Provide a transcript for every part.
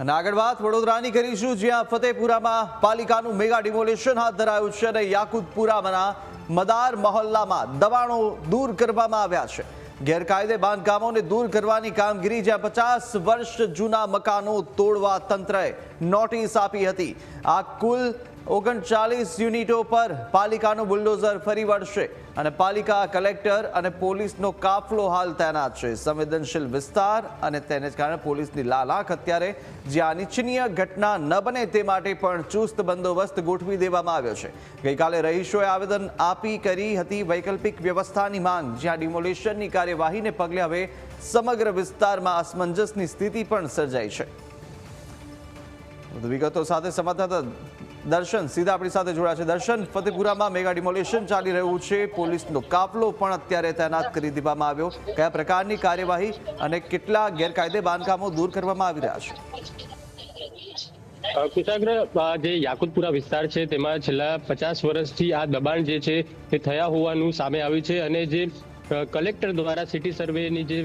અને આગળ વાત, વડોદરાની કરીશું, જ્યાં ફતેપુરામાં પાલિકાનું મેગા ડિમોલેશન હાથ ધરાયું છે અને યાકુતપુરામાંના મદાર મહોલ્લામાં દબાણો દૂર કરવામાં આવ્યા છે. ગેરકાયદે બાંધકામોને દૂર કરવાની કામગીરી જ્યાં પચાસ વર્ષ જૂના મકાનો તોડવા તંત્રએ નોટિસ આપી હતી. આ કુલ ઓગણચાલીસ યુનિટો પર પાલિકાનું બુલડોઝર ફરી વળશે અને પાલિકા કલેક્ટર અને પોલીસનો કાફલો હાલ તૈનાત છે. સંવેદનશીલ વિસ્તાર અને તેને જ કારણે પોલીસની લાલાખ અત્યારે જ્યાં અનિચ્છનીય ઘટના ન બને તે માટે પણ ચુસ્ત બંદોબસ્ત ગોઠવી દેવામાં આવ્યો છે. ગઈકાલે રહીશોએ આવેદન આપી કરી હતી વૈકલ્પિક વ્યવસ્થાની માંગ, જ્યાં ડિમોલેશનની કાર્યવાહીને પગલે હવે સમગ્ર વિસ્તારમાં અસમંજસની સ્થિતિ પણ સર્જાઈ છે. વિગતો સાથે સંવાદદાતા દર્શન સીધા આપણી સાથે જોડાયા છે. દર્શન ફતેપુરામાં મેગા ડિમોલેશન ચાલી રહ્યું છે. પોલીસનો કાફલો પણ અત્યારે તૈનાત કરી દેવામાં આવ્યો. કયા પ્રકારની કાર્યવાહી અને કેટલા ગેરકાયદે બાંધકામો દૂર કરવામાં આવી રહ્યા છે? કુશાગ્ર જે યાકુતપુરા વિસ્તાર છે, તેમાં છેલ્લા પચાસ વર્ષથી આ દબાણ જે છે, તે થયા હોવાનું સામે આવ્યું છે અને જે કલેક્ટર દ્વારા, સિટી સર્વેની જે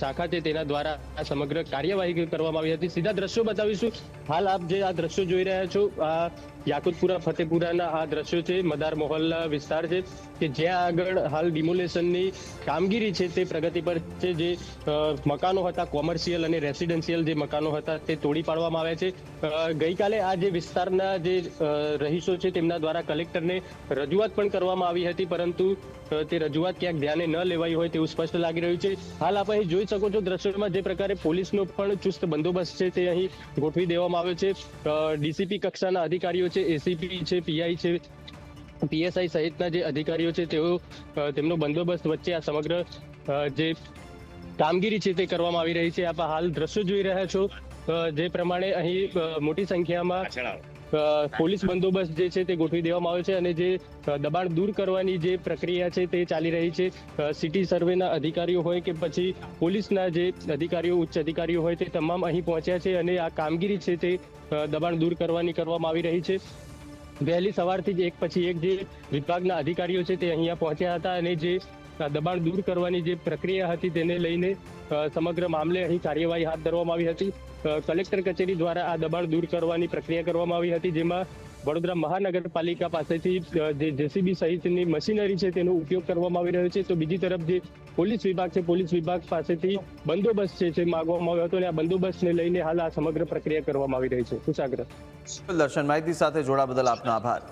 શાખા છે તેના દ્વારા આ સમગ્ર કાર્યવાહી કરવામાં આવી હતી. સીધા દ્રશ્યો બતાવીશું. હાલ આપ જે આ દ્રશ્યો જોઈ રહ્યા છો, આ યાકુતપુરા, ફતેપુરાના આ દ્રશ્યો છે, મદાર મોહલ્લા વિસ્તાર છે, કે જ્યાં આગળ હાલ ડિમોલેશનની કામગીરી છે તે પ્રગતિ પર છે, જે મકાનો હતા, કોમર્શિયલ અને રેસિડેન્શિયલ જે મકાનો હતા તે તોડી પાડવામાં આવ્યા છે. ગઈકાલે આ જે વિસ્તારના જે રહીશો છે તેમના દ્વારા કલેક્ટરને રજૂઆત પણ કરવામાં આવી હતી, પરંતુ તે રજૂઆત ક્યાંક ધ્યાને ન લેવાઈ હોય તેવું સ્પષ્ટ લાગી રહ્યું છે. હાલ આપ અહીં જોઈ શકો છો દ્રશ્યોમાં જે પ્રકારે પોલીસનો પણ ચુસ્ત બંદોબસ્ત છે તે અહીં ગોઠવી દેવામાં આવ્યો છે. ડીસીપી કક્ષાના અધિકારીઓ છે, એસીપી છે, પીઆઈ છે, પીએસઆઈ સહિતના જે અધિકારીઓ છે તેઓ તેમનો બંદોબસ્ત વચ્ચે આ સમગ્ર જે કામગીરી છે તે કરવામાં આવી રહી છે. આપ હાલ દ્રશ્યો જોઈ રહ્યા છો. જે પ્રમાણે અહીં મોટી સંખ્યામાં પોલીસ બંદોબસ્ત જે છે તે ગોઠવી દેવામાં આવ્યો છે અને જે દબાણ દૂર કરવાની જે પ્રક્રિયા છે તે ચાલી રહી છે. સિટી સર્વેના અધિકારીઓ હોય કે પછી પોલીસના જે અધિકારીઓ, ઉચ્ચ અધિકારીઓ હોય તે તમામ અહીં પહોંચ્યા છે અને આ કામગીરી છે તે દબાણ દૂર કરવાની કરવામાં આવી રહી છે. વહેલી સવારથી જ એક પછી એક જે વિભાગના અધિકારીઓ છે તે અહીંયા પહોંચ્યા હતા અને જે દબાણ દૂર કરવાની જે પ્રક્રિયા હતી તેને લઈને સમગ્ર મામલે અહીં કાર્યવાહી હાથ ધરવામાં આવી હતી. કલેક્ટર કચેરી દ્વારા આ દબાણ દૂર કરવાની પ્રક્રિયા કરવામાં આવી હતી, જેમાં વડોદરા મહાનગરપાલિકા પાસેથી જે જેસીબી સહિતની મશીનરી છે તેનો ઉપયોગ કરવામાં આવી રહ્યો છે. તો બીજી તરફ જે પોલીસ વિભાગ છે, પોલીસ વિભાગ પાસેથી બંદોબસ્ત છે તે માગવામાં આવ્યો હતો અને આ બંદોબસ્તને લઈને હાલ આ સમગ્ર પ્રક્રિયા કરવામાં આવી રહી છે. કુશાગ્ર દર્શન માહિતી સાથે જોડા બદલ આપનો આભાર.